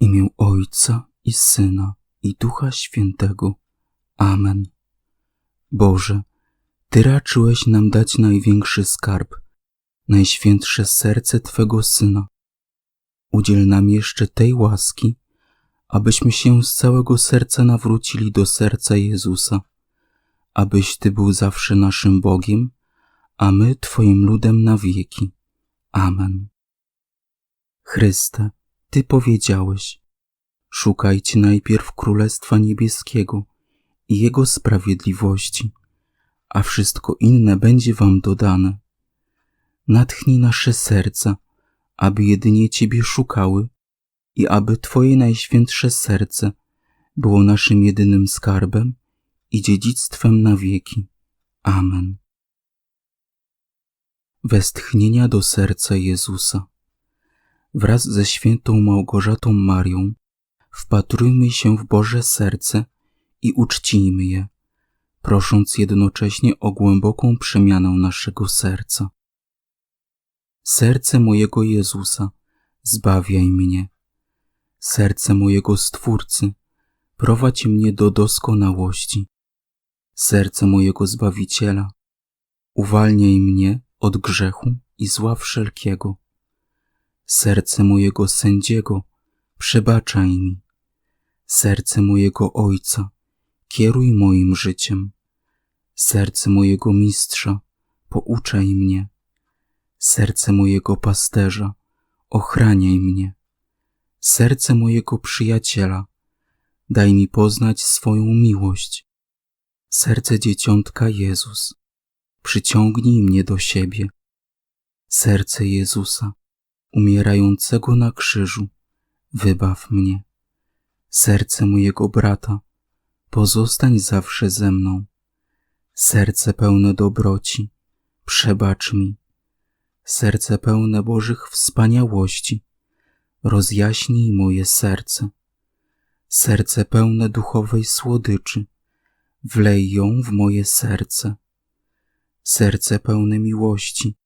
Imię Ojca i Syna i Ducha Świętego. Amen. Boże, Ty raczyłeś nam dać największy skarb, najświętsze serce Twego Syna. Udziel nam jeszcze tej łaski, abyśmy się z całego serca nawrócili do serca Jezusa, abyś Ty był zawsze naszym Bogiem, a my Twoim ludem na wieki. Amen. Chryste, Ty powiedziałeś, szukajcie najpierw Królestwa Niebieskiego i Jego sprawiedliwości, a wszystko inne będzie Wam dodane. Natchnij nasze serca, aby jedynie Ciebie szukały i aby Twoje najświętsze serce było naszym jedynym skarbem i dziedzictwem na wieki. Amen. Westchnienia do serca Jezusa. Wraz ze świętą Małgorzatą Marią wpatrujmy się w Boże serce i uczcijmy je, prosząc jednocześnie o głęboką przemianę naszego serca. Serce mojego Jezusa, zbawiaj mnie. Serce mojego Stwórcy, prowadź mnie do doskonałości. Serce mojego Zbawiciela, uwalniaj mnie od grzechu i zła wszelkiego. Serce mojego sędziego, przebaczaj mi. Serce mojego Ojca, kieruj moim życiem. Serce mojego Mistrza, pouczaj mnie. Serce mojego Pasterza, ochraniaj mnie. Serce mojego Przyjaciela, daj mi poznać swoją miłość. Serce Dzieciątka Jezus, przyciągnij mnie do siebie. Serce Jezusa, umierającego na krzyżu, wybaw mnie. Serce mojego brata, pozostań zawsze ze mną. Serce pełne dobroci, przebacz mi. Serce pełne Bożych wspaniałości, rozjaśnij moje serce. Serce pełne duchowej słodyczy, wlej ją w moje serce. Serce pełne miłości,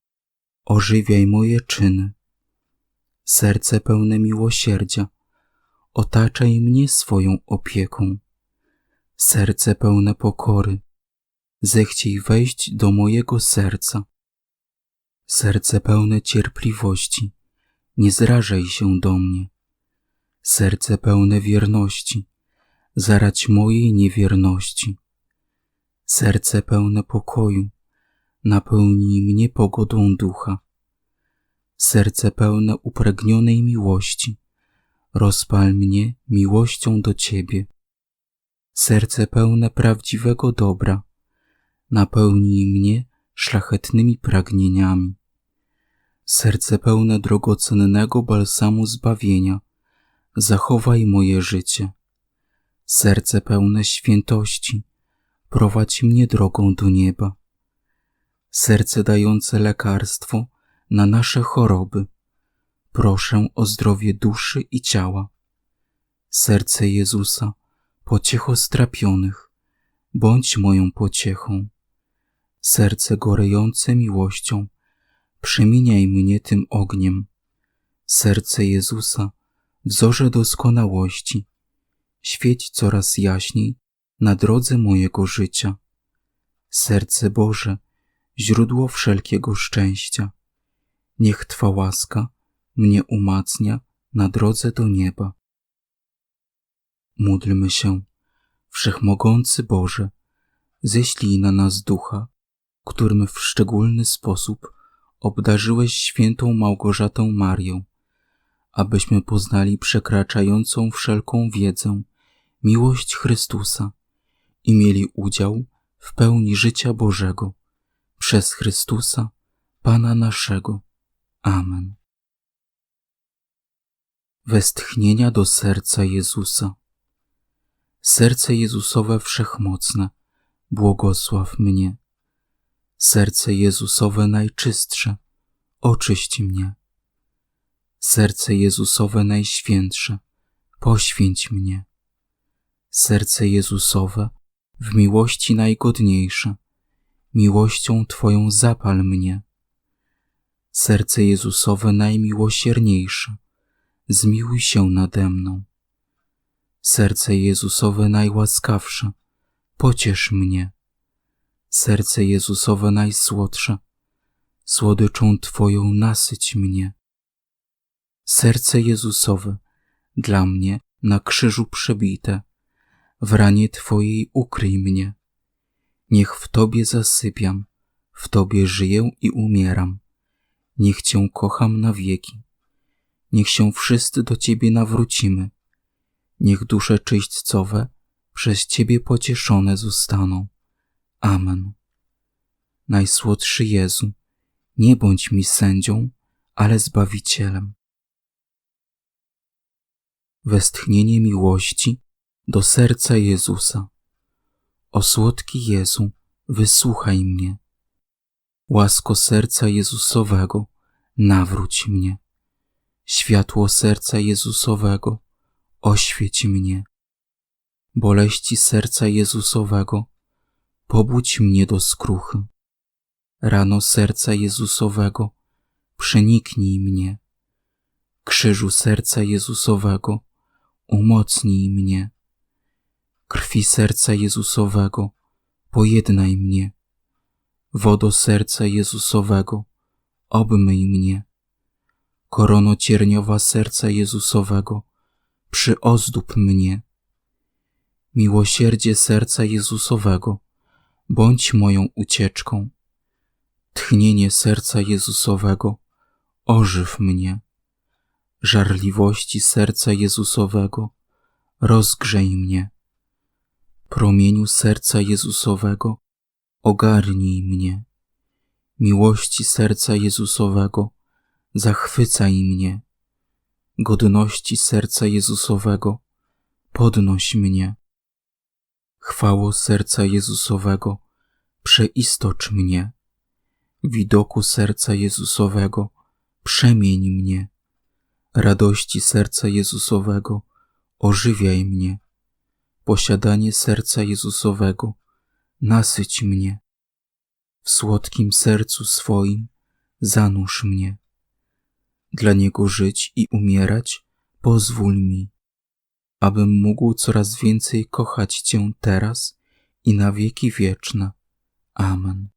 ożywiaj moje czyny serce pełne miłosierdzia, otaczaj mnie swoją opieką. Serce pełne pokory, zechciej wejść do mojego serca. Serce pełne cierpliwości, nie zrażaj się do mnie. Serce pełne wierności, zarać mojej niewierności. Serce pełne pokoju, napełnij mnie pogodą ducha serce pełne upragnionej miłości, rozpal mnie miłością do Ciebie. Serce pełne prawdziwego dobra, napełnij mnie szlachetnymi pragnieniami. Serce pełne drogocennego balsamu zbawienia, zachowaj moje życie. Serce pełne świętości, prowadź mnie drogą do nieba. Serce dające lekarstwo, na nasze choroby. Proszę o zdrowie duszy i ciała. Serce Jezusa, pociecho strapionych, bądź moją pociechą. Serce gorejące miłością, przemieniaj mnie tym ogniem. Serce Jezusa, wzorze doskonałości, świeć coraz jaśniej na drodze mojego życia. Serce Boże, źródło wszelkiego szczęścia Niech Twa łaska mnie umacnia na drodze do nieba. Módlmy się, Wszechmogący Boże, ześlij na nas ducha, którym w szczególny sposób obdarzyłeś świętą Małgorzatę Marię, abyśmy poznali przekraczającą wszelką wiedzę miłość Chrystusa i mieli udział w pełni życia Bożego przez Chrystusa, Pana naszego. Amen. Westchnienia do serca Jezusa. Serce Jezusowe wszechmocne, błogosław mnie. Serce Jezusowe najczystsze, oczyść mnie. Serce Jezusowe najświętsze, poświęć mnie. Serce Jezusowe w miłości najgodniejsze, miłością Twoją zapal mnie serce Jezusowe najmiłosierniejsze, zmiłuj się nade mną. Serce Jezusowe najłaskawsze, pociesz mnie. Serce Jezusowe najsłodsze, słodyczą Twoją nasyć mnie. Serce Jezusowe, dla mnie na krzyżu przebite, w ranie Twojej ukryj mnie. Niech w Tobie zasypiam, w Tobie żyję i umieram. Niech Cię kocham na wieki. Niech się wszyscy do Ciebie nawrócimy. Niech dusze czyśćcowe przez Ciebie pocieszone zostaną. Amen. Najsłodszy Jezu, nie bądź mi sędzią, ale Zbawicielem. Westchnienie miłości do serca Jezusa. O słodki Jezu, wysłuchaj mnie. Łasko serca Jezusowego, nawróć mnie. Światło serca Jezusowego, oświeć mnie. Boleści serca Jezusowego, pobudź mnie do skruchy. Rano serca Jezusowego, przeniknij mnie. Krzyżu serca Jezusowego, umocnij mnie. Krwi serca Jezusowego, pojednaj mnie. Wodo serca Jezusowego, obmyj mnie. Korono cierniowa serca Jezusowego, przyozdób mnie. Miłosierdzie serca Jezusowego, bądź moją ucieczką. Tchnienie serca Jezusowego, ożyw mnie. Żarliwości serca Jezusowego, rozgrzej mnie. Promieniu serca Jezusowego, ogarnij mnie. Miłości serca Jezusowego, zachwycaj mnie. Godności serca Jezusowego, podnoś mnie. Chwało serca Jezusowego, przeistocz mnie. Widoku serca Jezusowego, przemień mnie. Radości serca Jezusowego, ożywiaj mnie. Posiadanie serca Jezusowego, nasyć mnie. W słodkim sercu swoim zanurz mnie. Dla Niego żyć i umierać pozwól mi, abym mógł coraz więcej kochać Cię teraz i na wieki wieczne. Amen.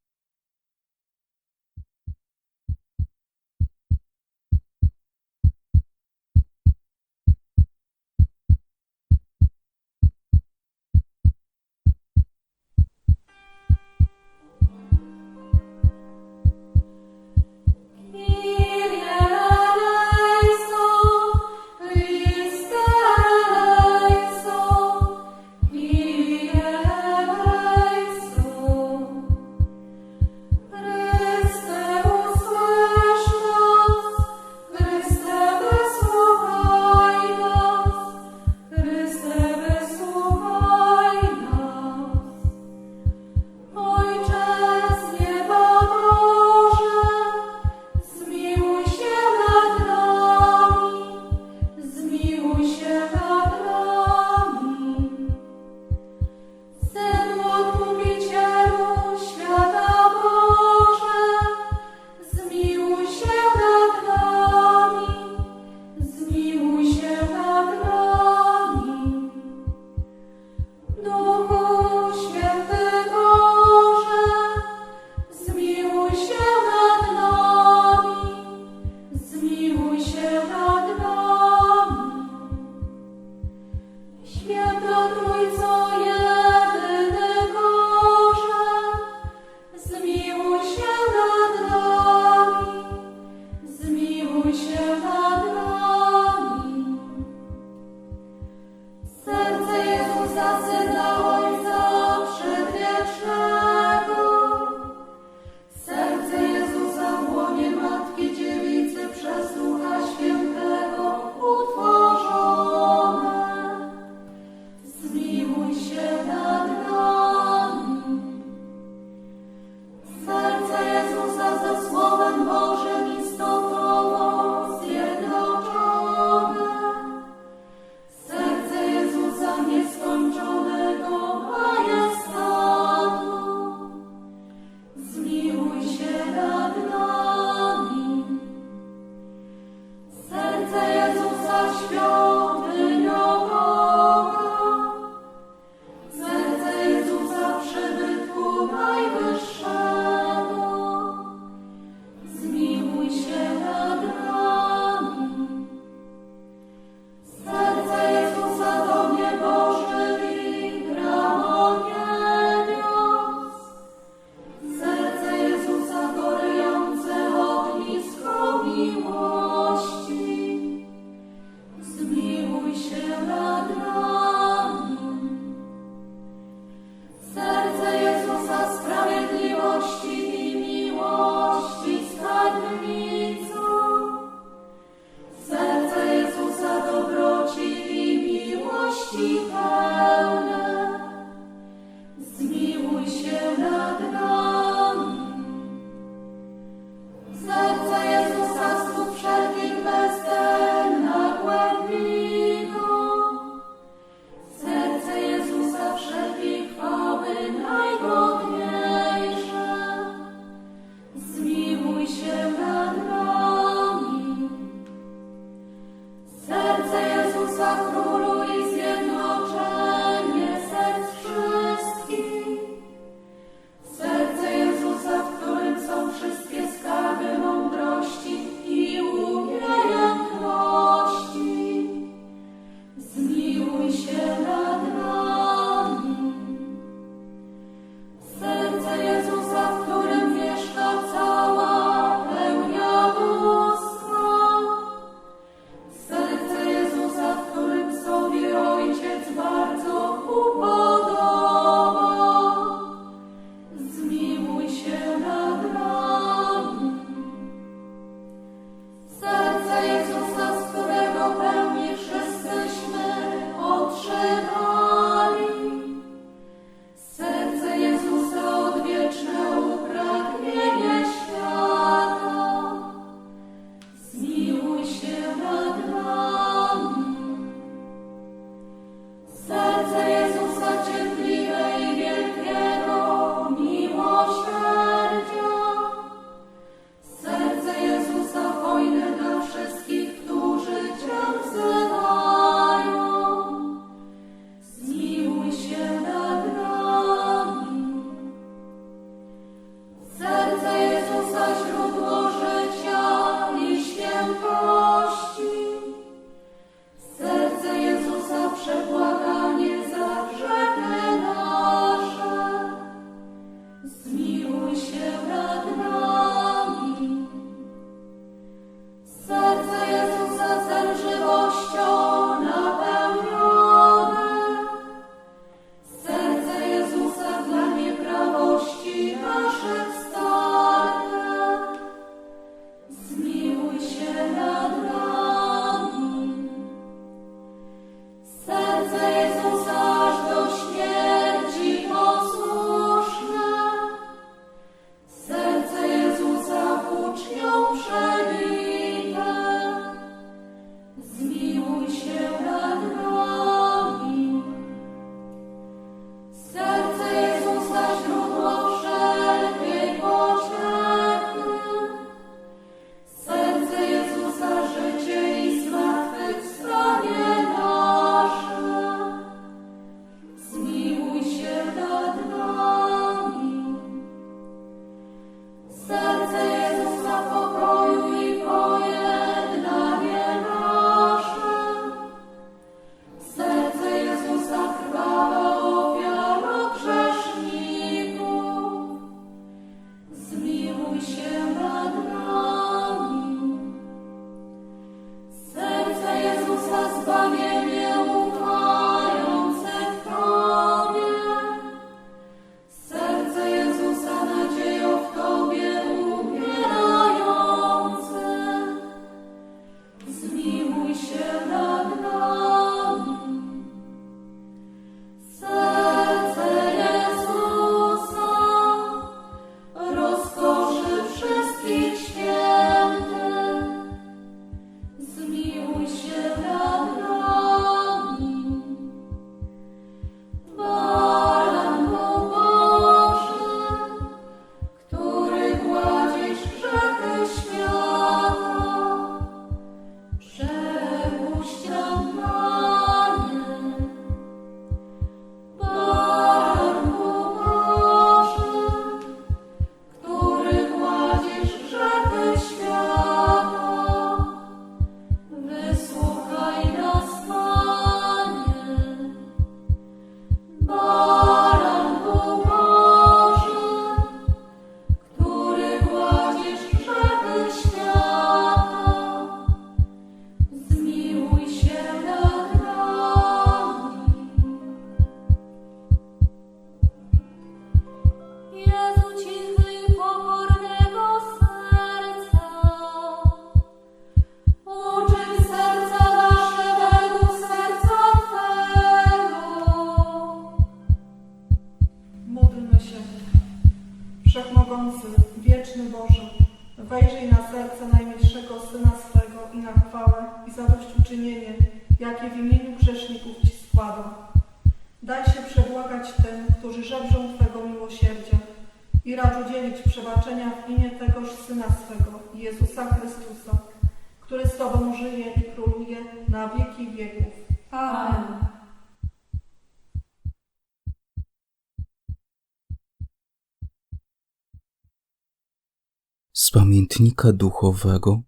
Duchowego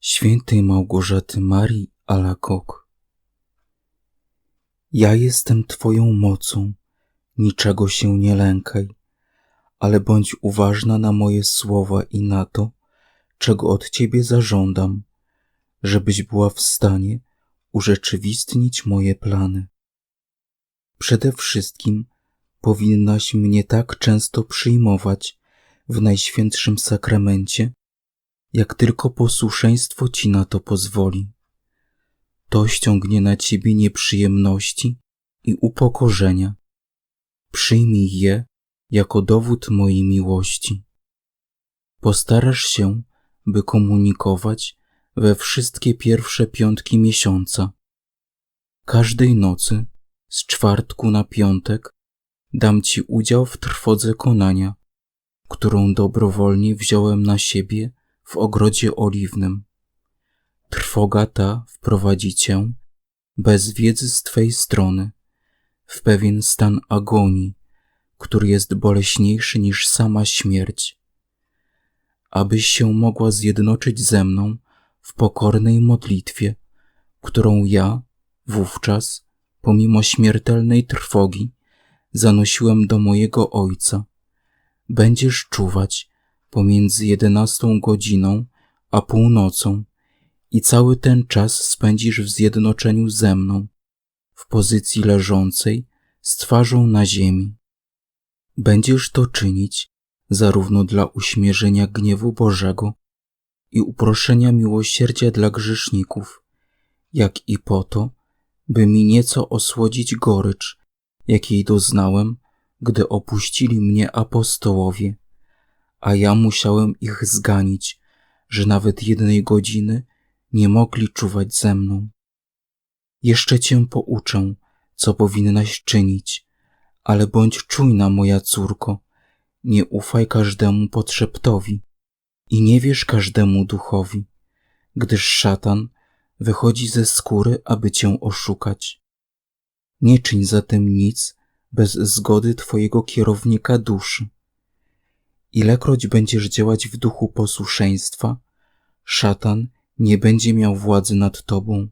świętej Małgorzaty Marii Alakok. Ja jestem Twoją mocą, niczego się nie lękaj, ale bądź uważna na moje słowa i na to, czego od Ciebie zażądam, żebyś była w stanie urzeczywistnić moje plany. Przede wszystkim powinnaś mnie tak często przyjmować w Najświętszym Sakramencie, jak tylko posłuszeństwo Ci na to pozwoli. To ściągnie na Ciebie nieprzyjemności i upokorzenia. Przyjmij je jako dowód mojej miłości. Postarasz się, by komunikować we wszystkie pierwsze piątki miesiąca. Każdej nocy, z czwartku na piątek, dam Ci udział w trwodze konania, którą dobrowolnie wziąłem na siebie w ogrodzie oliwnym. Trwoga ta wprowadzi Cię, bez wiedzy z Twej strony, w pewien stan agonii, który jest boleśniejszy niż sama śmierć. Abyś się mogła zjednoczyć ze mną w pokornej modlitwie, którą ja wówczas, pomimo śmiertelnej trwogi, zanosiłem do mojego Ojca. Będziesz czuwać pomiędzy jedenastą godziną a północą i cały ten czas spędzisz w zjednoczeniu ze mną, w pozycji leżącej z twarzą na ziemi. Będziesz to czynić zarówno dla uśmierzenia gniewu Bożego i uproszenia miłosierdzia dla grzeszników, jak i po to, by mi nieco osłodzić gorycz, jakiej doznałem, gdy opuścili mnie apostołowie, a ja musiałem ich zganić, że nawet jednej godziny nie mogli czuwać ze mną. Jeszcze cię pouczę, co powinnaś czynić, ale bądź czujna, moja córko, nie ufaj każdemu podszeptowi i nie wierz każdemu duchowi, gdyż szatan wychodzi ze skóry, aby cię oszukać. Nie czyń zatem nic bez zgody twojego kierownika duszy. Ilekroć będziesz działać w duchu posłuszeństwa, szatan nie będzie miał władzy nad tobą.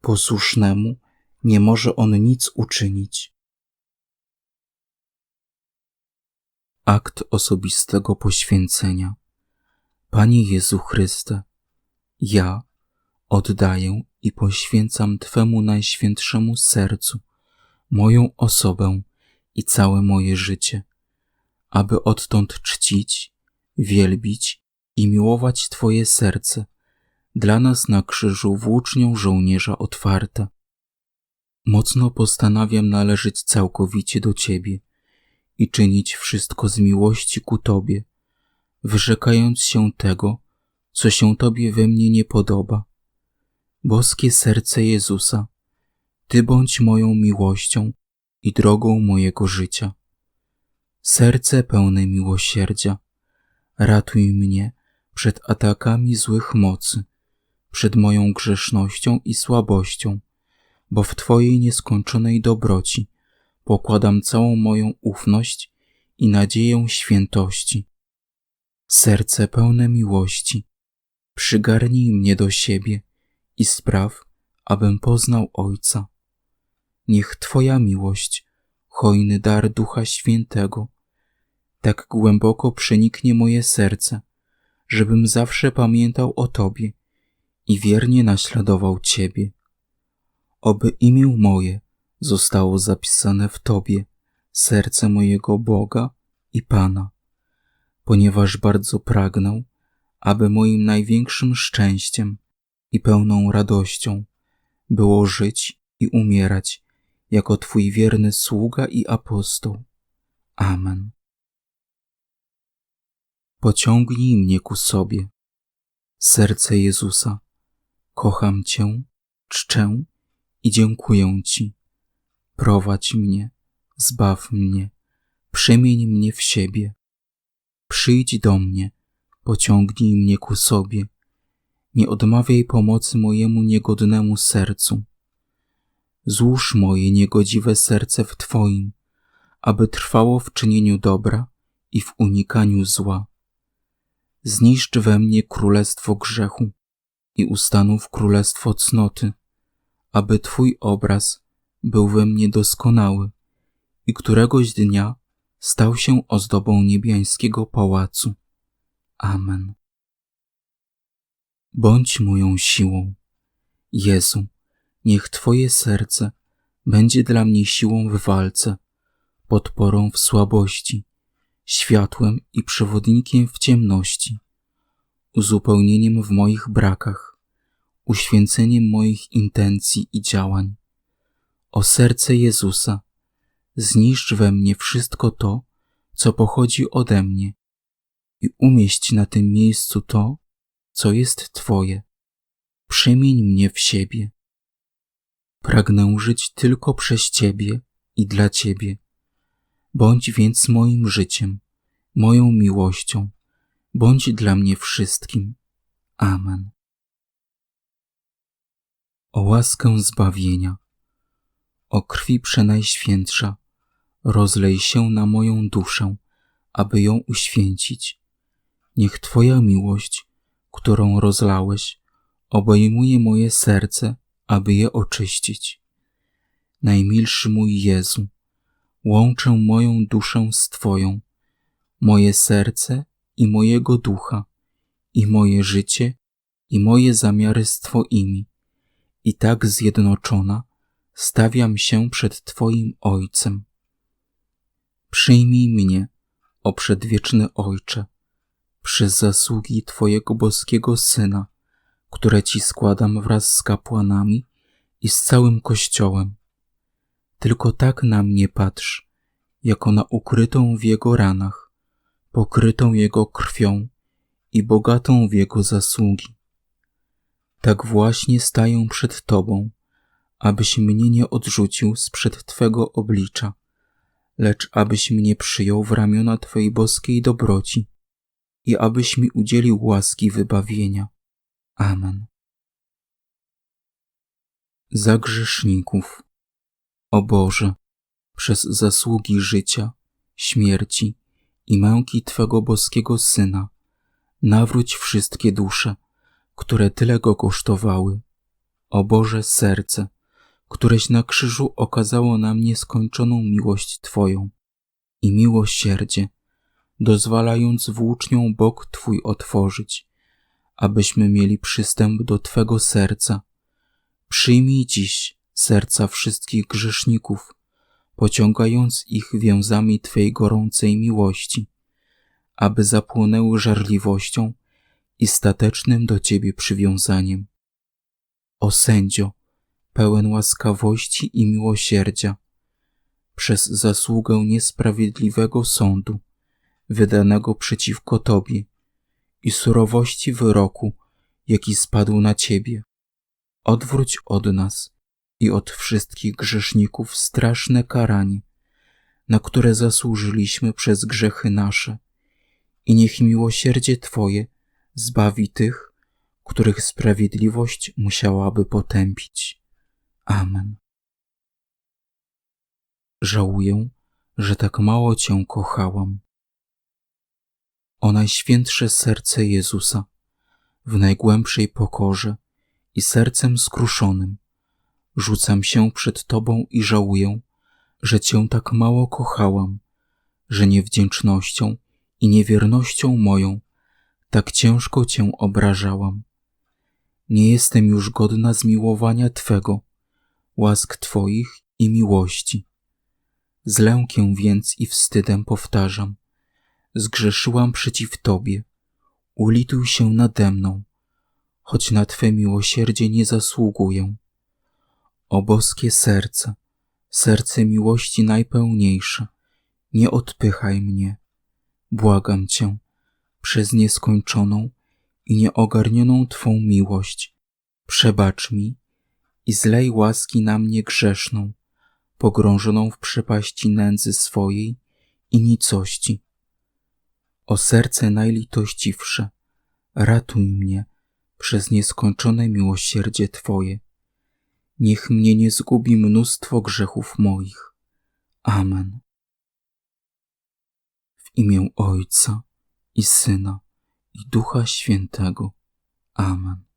Posłusznemu nie może on nic uczynić. Akt osobistego poświęcenia. Panie Jezu Chryste, ja oddaję i poświęcam Twemu najświętszemu sercu moją osobę i całe moje życie, aby odtąd czcić, wielbić i miłować Twoje serce, dla nas na krzyżu włócznią żołnierza otwarte. Mocno postanawiam należeć całkowicie do Ciebie i czynić wszystko z miłości ku Tobie, wyrzekając się tego, co się Tobie we mnie nie podoba. Boskie serce Jezusa, Ty bądź moją miłością i drogą mojego życia. Serce pełne miłosierdzia, ratuj mnie przed atakami złych mocy, przed moją grzesznością i słabością, bo w Twojej nieskończonej dobroci pokładam całą moją ufność i nadzieję świętości. Serce pełne miłości, przygarnij mnie do siebie i spraw, abym poznał Ojca. Niech Twoja miłość, hojny dar Ducha Świętego, tak głęboko przeniknie moje serce, żebym zawsze pamiętał o Tobie i wiernie naśladował Ciebie. Oby imię moje zostało zapisane w Tobie, serce mojego Boga i Pana, ponieważ bardzo pragnę, aby moim największym szczęściem i pełną radością było żyć i umierać jako Twój wierny sługa i apostoł. Amen. Pociągnij mnie ku sobie, serce Jezusa. Kocham Cię, czczę i dziękuję Ci. Prowadź mnie, zbaw mnie, przemień mnie w siebie. Przyjdź do mnie, pociągnij mnie ku sobie. Nie odmawiaj pomocy mojemu niegodnemu sercu. Złóż moje niegodziwe serce w Twoim, aby trwało w czynieniu dobra i w unikaniu zła. Zniszcz we mnie królestwo grzechu i ustanów królestwo cnoty, aby Twój obraz był we mnie doskonały i któregoś dnia stał się ozdobą niebiańskiego pałacu. Amen. Bądź moją siłą. Jezu, niech Twoje serce będzie dla mnie siłą w walce, podporą w słabości, światłem i przewodnikiem w ciemności, uzupełnieniem w moich brakach, uświęceniem moich intencji i działań. O serce Jezusa, zniszcz we mnie wszystko to, co pochodzi ode mnie i umieść na tym miejscu to, co jest Twoje. Przemień mnie w siebie. Pragnę żyć tylko przez Ciebie i dla Ciebie. Bądź więc moim życiem, moją miłością, bądź dla mnie wszystkim. Amen. O łaskę zbawienia, o krwi przenajświętsza, rozlej się na moją duszę, aby ją uświęcić. Niech Twoja miłość, którą rozlałeś, obejmuje moje serce, aby je oczyścić. Najmilszy mój Jezu, łączę moją duszę z Twoją, moje serce i mojego ducha, i moje życie, i moje zamiary z Twoimi. I tak zjednoczona stawiam się przed Twoim Ojcem. Przyjmij mnie, o przedwieczny Ojcze, przez zasługi Twojego boskiego Syna, które Ci składam wraz z kapłanami i z całym Kościołem. Tylko tak na mnie patrz, jako na ukrytą w Jego ranach, pokrytą Jego krwią i bogatą w Jego zasługi. Tak właśnie staję przed Tobą, abyś mnie nie odrzucił sprzed Twego oblicza, lecz abyś mnie przyjął w ramiona Twojej boskiej dobroci i abyś mi udzielił łaski wybawienia. Amen. Za grzeszników. O Boże, przez zasługi życia, śmierci i męki Twego boskiego Syna, nawróć wszystkie dusze, które tyle go kosztowały. O Boże serce, któreś na krzyżu okazało nam nieskończoną miłość Twoją i miłosierdzie, dozwalając włócznią bok Twój otworzyć, abyśmy mieli przystęp do Twego serca. Przyjmij dziś serca wszystkich grzeszników, pociągając ich więzami Twej gorącej miłości, aby zapłonęły żarliwością i statecznym do Ciebie przywiązaniem. O sędzio, pełen łaskawości i miłosierdzia, przez zasługę niesprawiedliwego sądu, wydanego przeciwko Tobie i surowości wyroku, jaki spadł na Ciebie. Odwróć od nas i od wszystkich grzeszników straszne karanie, na które zasłużyliśmy przez grzechy nasze i niech miłosierdzie Twoje zbawi tych, których sprawiedliwość musiałaby potępić. Amen. Żałuję, że tak mało Cię kochałam. O Najświętsze Serce Jezusa, w najgłębszej pokorze i sercem skruszonym, rzucam się przed Tobą i żałuję, że Cię tak mało kochałam, że niewdzięcznością i niewiernością moją tak ciężko Cię obrażałam. Nie jestem już godna zmiłowania Twego, łask Twoich i miłości. Z lękiem więc i wstydem powtarzam, zgrzeszyłam przeciw Tobie, ulituj się nade mną, choć na Twe miłosierdzie nie zasługuję. O boskie serce, serce miłości najpełniejsze, nie odpychaj mnie, błagam Cię, przez nieskończoną i nieogarnioną Twą miłość, przebacz mi i zlej łaski na mnie grzeszną, pogrążoną w przepaści nędzy swojej i nicości. O serce najlitościwsze, ratuj mnie przez nieskończone miłosierdzie Twoje. Niech mnie nie zgubi mnóstwo grzechów moich. Amen. W imię Ojca i Syna i Ducha Świętego. Amen.